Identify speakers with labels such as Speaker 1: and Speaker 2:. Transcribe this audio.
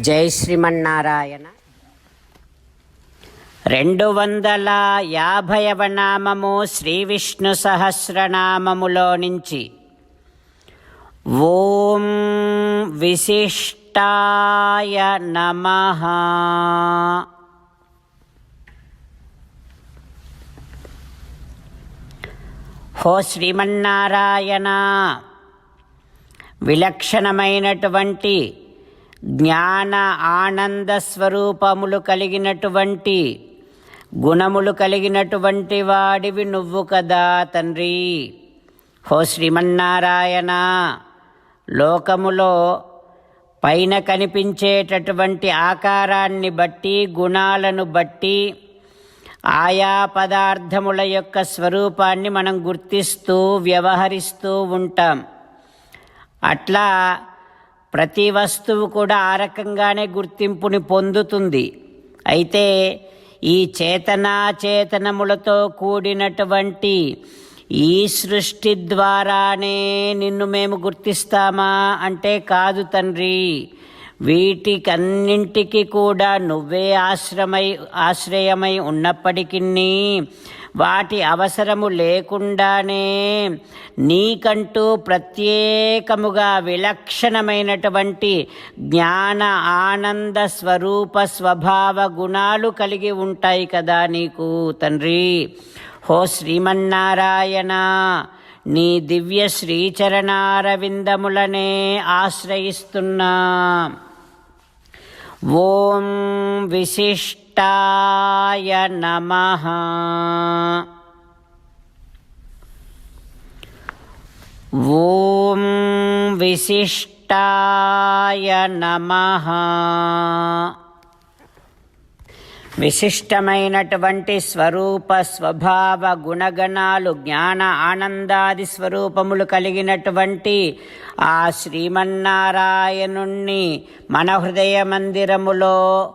Speaker 1: జై శ్రీమన్నారాయణ. రెండు వందల యాభైవ నామము శ్రీ విష్ణు సహస్రనామములో నుంచి ఓం విశిష్టాయ నమ. హో శ్రీమన్నారాయణ విలక్షణమైనటువంటి జ్ఞాన ఆనంద స్వరూపములు కలిగినటువంటి గుణములు కలిగినటువంటి వాడివి నువ్వు కదా తండ్రి. హో శ్రీమన్నారాయణ లోకములో పైన కనిపించేటటువంటి ఆకారాన్ని బట్టి గుణాలను బట్టి ఆయా పదార్థముల యొక్క స్వరూపాన్ని మనం గుర్తిస్తూ వ్యవహరిస్తూ ఉంటాం. అట్లా ప్రతి వస్తువు కూడా ఆ రకంగానే గుర్తింపుని పొందుతుంది. అయితే ఈ చేతనాచేతనములతో కూడినటువంటి ఈ సృష్టి ద్వారానే నిన్ను మేము గుర్తిస్తామా? అంటే కాదు తండ్రి. వీటికన్నింటికి కూడా నువ్వే ఆశ్రమై ఆశ్రయమై ఉన్నప్పటికీ వాటి అవసరము లేకుండానే నీకంటూ ప్రత్యేకముగా విలక్షణమైనటువంటి జ్ఞాన ఆనంద స్వరూప స్వభావ గుణాలు కలిగి ఉంటాయి కదా నీకు తండ్రి. హో శ్రీమన్నారాయణ నీ దివ్య శ్రీచరణారవిందములనే ఆశ్రయిస్తున్నా. ఓం విశిష్టాయ నమ. ఓం విశిష్టాయ నమ. విశిష్టమైనటువంటి స్వరూప స్వభావ గుణగణాలు జ్ఞాన ఆనందాది స్వరూపములు కలిగినటువంటి ఆ శ్రీమన్నారాయణుణ్ణి మన హృదయ మందిరములో